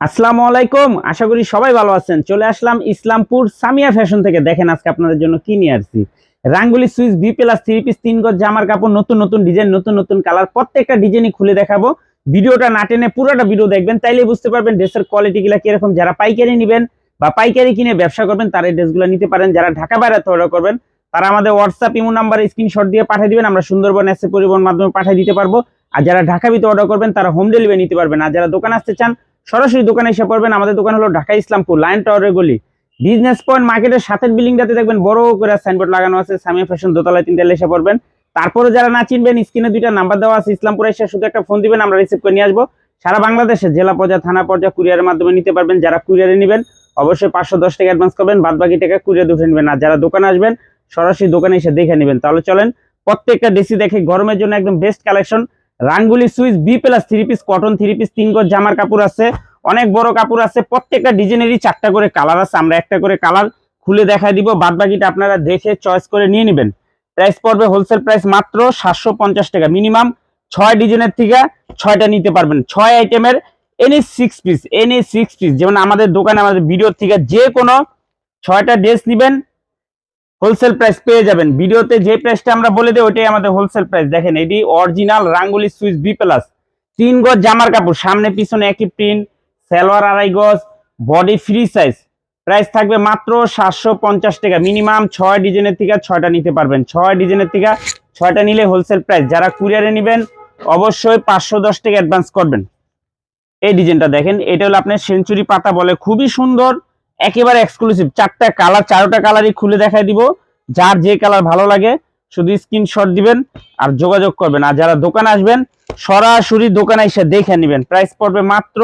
আসসালামু আলাইকুম। আশা করি সবাই ভালো আছেন। চলে আসলাম ইসলামপুর সামিয়া ফ্যাশন থেকে। দেখেন আজকে আপনাদের জন্য কি নিয়ে আসছি। Rangoli switch B plus three piece তিন গজ জামার কাপড়, নতুন নতুন ডিজাইন নতুন নতুন কালার প্রত্যেকটা ডিজাইনই খুলে দেখাবো। ভিডিওটা না টেনে পুরোটা ভিডিও দেখবেন, তাইলে বুঝতে পারবেন ড্রেসের কোয়ালিটি গুলা কীরকম। যারা পাইকারি নেবেন বা পাইকারি কিনে ব্যবসা করবেন, তারা এই ড্রেসগুলো নিতে পারেন। যারা ঢাকা বাইরে অর্ডার করবেন, তারা আমাদের হোয়াটসঅ্যাপ ইমো নাম্বারে স্ক্রিনশট দিয়ে পাঠিয়ে দিবেন। আমরা সুন্দরবন এসে পরিবহন মাধ্যমে পাঠিয়ে দিতে পারব। আর যারা ঢাকা ভিতরে অর্ডার করবেন, তারা হোম ডেলিভারি নিতে পারবেন। আর যারা দোকান আসতে চান সরাসরি দোকানে এসে পড়বেন। আমাদের দোকান হলো ঢাকা ইসলামপুর লাইন টাওয়ারের গলি। বিজনেস পয়েন্ট মার্কেটের সাথের বিল্ডিংটাতে দেখবেন বড় করে সাইনবোর্ড লাগানো আছে সামিয়া ফ্যাশন দোতলায় তিনতলা এসে পড়বেন। তারপরে যারা না চিনবেন, স্ক্রিনে দুইটা নাম্বার দেওয়া আছে, ইসলামপুরে এসে শুধু একটা ফোন দিবেন, আমরা রিসিভ করে নিয়ে আসব। সারা বাংলাদেশে জেলা পর্যায়ে, থানা পর্যায়ে কুরিয়ারের মাধ্যমে নিতে পারবেন। যারা কুরিয়ারে নেবেন, অবশ্যই পাঁচশো দশ টাকা অ্যাডভান্স করবেন বাদ বাকি টাকা কুরিয়ার উঠে নেবেন। আর যারা দোকানে আসবেন, সরাসরি দোকানে এসে দেখে নেবেন। তাহলে চলেন, প্রত্যেকটা ডেসি দেখে গরমের জন্য একদম best collection Rangoli switch B plus three piece cotton three piece তিন গজ জামার কাপড় আছে, অনেক বড় কাপড় আছে, প্রত্যেকটা ডিজাইনেরই চারটা করে কালার আছে, আমরা একটা করে কালার খুলে দেখা দিব বাদ বাকিটা আপনারা দেখে চয়েস করে নিয়ে নেবেন। প্রাইস পড়বে হোলসেল প্রাইস মাত্র সাতশো পঞ্চাশ টাকা মিনিমাম ছয় ডিজাইনের থেকে ছয়টা নিতে পারবেন। ছয় আইটেমের any six piece any six piece যেমন আমাদের দোকানে, আমাদের ভিডিও থেকে যে কোনো ছয়টা ড্রেস নেবেন হোলসেল প্রাইস পেয়ে যাবেন। ভিডিওতে যে প্রাইসটা আমরা বলে দিই, ওইটাই আমাদের হোলসেল প্রাইস। দেখেন, এটি original Rangoli switch B plus তিন গজ জামার কাপড়, সামনে পিছনে একই প্রিন্ট সালোয়ার আড়াই গজ বডি ফ্রি সাইজ প্রাইস থাকবে মাত্র সাতশো পঞ্চাশ টাকা। মিনিমাম ছয় ডিজাইনের থেকে ছয়টা নিতে পারবেন। ছয় ডিজাইনের থেকে ছয়টা নিলে হোলসেল প্রাইস। যারা কুরিয়ারে নেবেন, অবশ্যই পাঁচশো দশ টাকা অ্যাডভান্স করবেন। এই ডিজাইনটা দেখেন, এটা হলো আপনার সেঞ্চুরি পাতা বলে। খুবই সুন্দর একেবারে এক্সক্লুসিভ চারটা কালার চারোটা কালারই খুলে দেখাই দিব। যার যে কালার ভালো লাগে, শুধু স্ক্রিনশট দিবেন আর যোগাযোগ করবেন। আর যারা দোকানে আসবেন, সরাসরি দোকানে এসে দেখে নেবেন। প্রাইস পড়বে মাত্র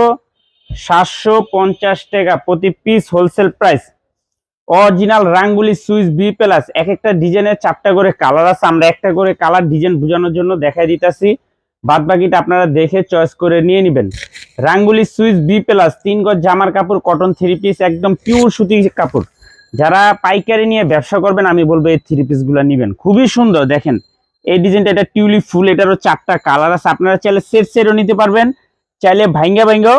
সাতশো পঞ্চাশ টাকা প্রতি piece wholesale price original Rangoli switch B plus এক একটা ডিজাইনের চারটা করে কালার আছে। আমরা একটা করে কালার ডিজাইন বোঝানোর জন্য দেখাই দিতেছি। বাদ বাকিটা আপনারা দেখে চয়েস করে নিয়ে নেবেন। রাঙ্গুলি সুইচ বি প্লাস তিন গজ জামার কাপড় কটন থ্রি পিস একদম পিওর সুতি কাপড়। যারা পাইকারি নিয়ে ব্যবসা করবেন, আমি বলব এই থ্রি পিসগুলা নিবেন। খুবই সুন্দর, দেখেন। এই ডিজাইনটা এটা টিউলিপ ফুল এটারও চারটা কালার আছে। আপনারা চাইলে সেট সেটও নিতে পারবেন, চাইলে ভাইঙ্গা ভাঙ্গাও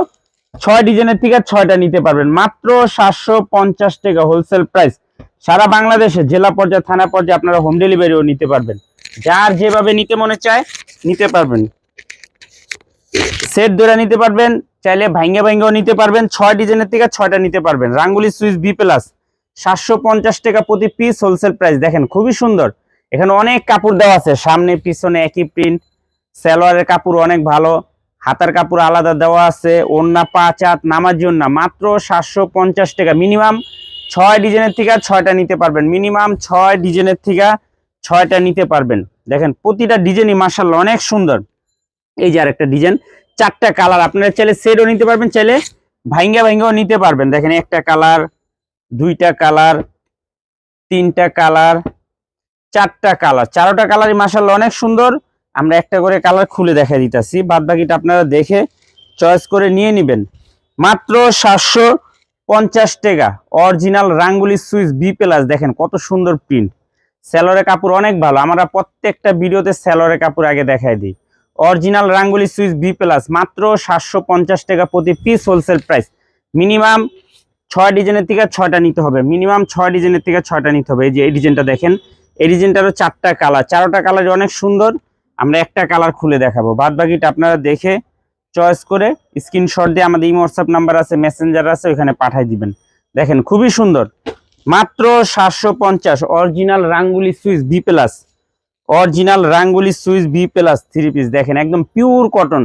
ছয় ডিজাইনের থেকে ছয়টা নিতে পারবেন। মাত্র সাতশো পঞ্চাশ টাকা হোলসেল প্রাইস সারা বাংলাদেশে জেলা পর্যায়ে, থানা পর্যায়ে আপনারা হোম ডেলিভারিও নিতে পারবেন। যার যেভাবে নিতে মনে চায়, নিতে পারবেন। সেট ধরে নিতে পারবেন, চাইলে ভাঙ্গা ভাঙ্গাও নিতে পারবেন, ছয় ডিজাইনের থেকে ছয়টা নিতে পারবেন। রাঙ্গুলি সুইচ বি প্লাস সাতশো পঞ্চাশ টাকা প্রতি পিস হোলসেল প্রাইস দেখেন, খুবই সুন্দর। এখানে অনেক কাপড় দেওয়া আছে। সামনে, পিছনে একই প্রিন্ট সালোয়ারের কাপড় অনেক ভালো। হাতার কাপড় আলাদা দেওয়া আছে। ওন্না পাঁচ হাত নামার জন্য মাত্র সাতশো পঞ্চাশ টাকা। মিনিমাম ছয় ডিজাইনের থেকে ছয়টা নিতে পারবেন। মিনিমাম ছয় ডিজাইনের থেকে ছয়টা নিতে পারবেন। দেখেন, প্রতিটা ডিজাইনই মার্শাল্লাহ অনেক সুন্দর। এই যে আরেকটা ডিজাইন, চারটা কালার। আপনারা চাইলে সেটও নিতে পারবেন, চাইলে ভাইঙ্গা ভাইঙ্গাও নিতে পারবেন। দেখেন, একটা কালার, দুইটা কালার, তিনটা কালার, চারটা কালার। চারোটা কালারই মার্শাল্লাহ অনেক সুন্দর। আমরা একটা করে কালার খুলে দেখা দিতেছি। বাদ বাকিটা আপনারা দেখে চয়েস করে নিয়ে নেবেন। মাত্র সাতশো পঞ্চাশ টাকা। Original Rangoli switch B plus দেখেন কত সুন্দর প্রিন্ট স্যালোরের কাপড় অনেক ভালো। আমরা প্রত্যেকটা ভিডিওতে স্যালোরের কাপড় আগে দেখাই দিই। Original Rangoli switch B plus মাত্র সাতশো পঞ্চাশ টাকা প্রতি পিস হোলসেল প্রাইস মিনিমাম ছয় ডিজাইনের থেকে ছয়টা নিতে হবে। মিনিমাম ছয় ডিজাইনের থেকে ছয়টা নিতে হবে। এই যে এই ডিজাইনটা দেখেন, এই ডিজাইনটারও চারটা কালার চারোটা কালার অনেক সুন্দর। আমরা একটা কালার খুলে দেখাবো। বাদ বাকিটা আপনারা দেখে চয়েস করে স্ক্রিনশট দিয়ে আমাদের এই হোয়াটসঅ্যাপ নাম্বার আছে মেসেঞ্জার আছে, ওইখানে পাঠাই দিবেন। দেখেন, খুবই সুন্দর। মাত্র সাতশো পঞ্চাশ original Rangoli switch B plus original Rangoli switch B plus three piece দেখেন, একদম পিওর কটন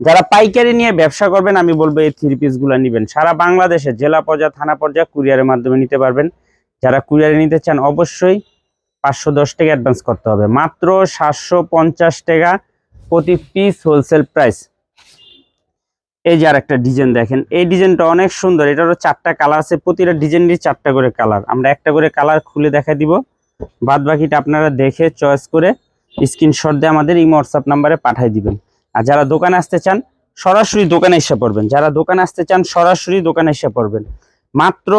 যারা পাইকারি নিয়ে ব্যবসা করবেন, আমি বলব এই থ্রি পিসগুলা নিবেন। সারা বাংলাদেশে, জেলা পর্যায়ে, থানা পর্যায়ে কুরিয়ারের মাধ্যমে নিতে পারবেন। যারা কুরিয়ারে নিতে চান, অবশ্যই পাঁচশো দশ টাকা অ্যাডভান্স করতে হবে। মাত্র সাতশো পঞ্চাশ টাকা প্রতি পিস হোলসেল প্রাইস এই যে আর একটা ডিজাইন দেখেন, এই ডিজাইনটা অনেক সুন্দর। এটারও চারটা কালার আছে, প্রতিটা ডিজাইনেরই চারটা করে কালার। আমরা একটা করে কালার খুলে দেখা দিব। বাদ বাকিটা আপনারা দেখে চয়েস করে স্ক্রিনশট দিয়ে আমাদের এই হোয়াটসঅ্যাপ নাম্বারে পাঠিয়ে দিবেন। আর যারা দোকানে আসতে চান, সরাসরি দোকানে এসে পড়বেন। যারা দোকানে আসতে চান, সরাসরি দোকানে এসে পড়বেন। মাত্র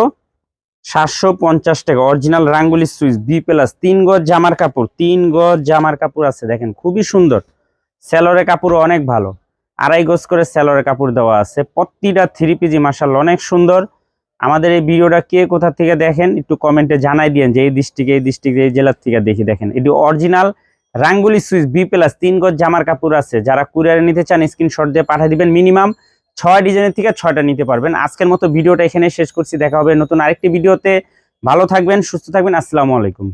সাতশো পঞ্চাশ টাকা, original Rangoli switch, B plus, তিন গজ জামার কাপড়, তিন গজ জামার কাপড় আছে। দেখেন, খুবই সুন্দর। স্যালোরে কাপড় অনেক ভালো। আড়াই গজ করে স্যালোয়ারের কাপড় দেওয়া আছে। প্রতিটা থ্রি পিজি মার্শাল অনেক সুন্দর। আমাদের এই ভিডিওটা কে কোথা থেকে দেখেন, একটু কমেন্টে জানাই দিয়েন, যে এই ডিস্ট্রিক্ট এই ডিস্ট্রিক্ট এই জেলার থেকে দেখি দেখেন। এটি original Rangoli switch B plus তিন গজ জামার কাপড় আছে। যারা কুরিয়ারে নিতে চান স্ক্রিনশট দিয়ে পাঠিয়ে দিবেন মিনিমাম ছয় ডিজাইনের থেকে ছয়টা নিতে পারবেন। আজকের মতো ভিডিওটা এখানে শেষ করছি। দেখা হবে নতুন আরেকটি ভিডিওতে। ভালো থাকবেন, সুস্থ থাকবেন। আসসালামু আলাইকুম।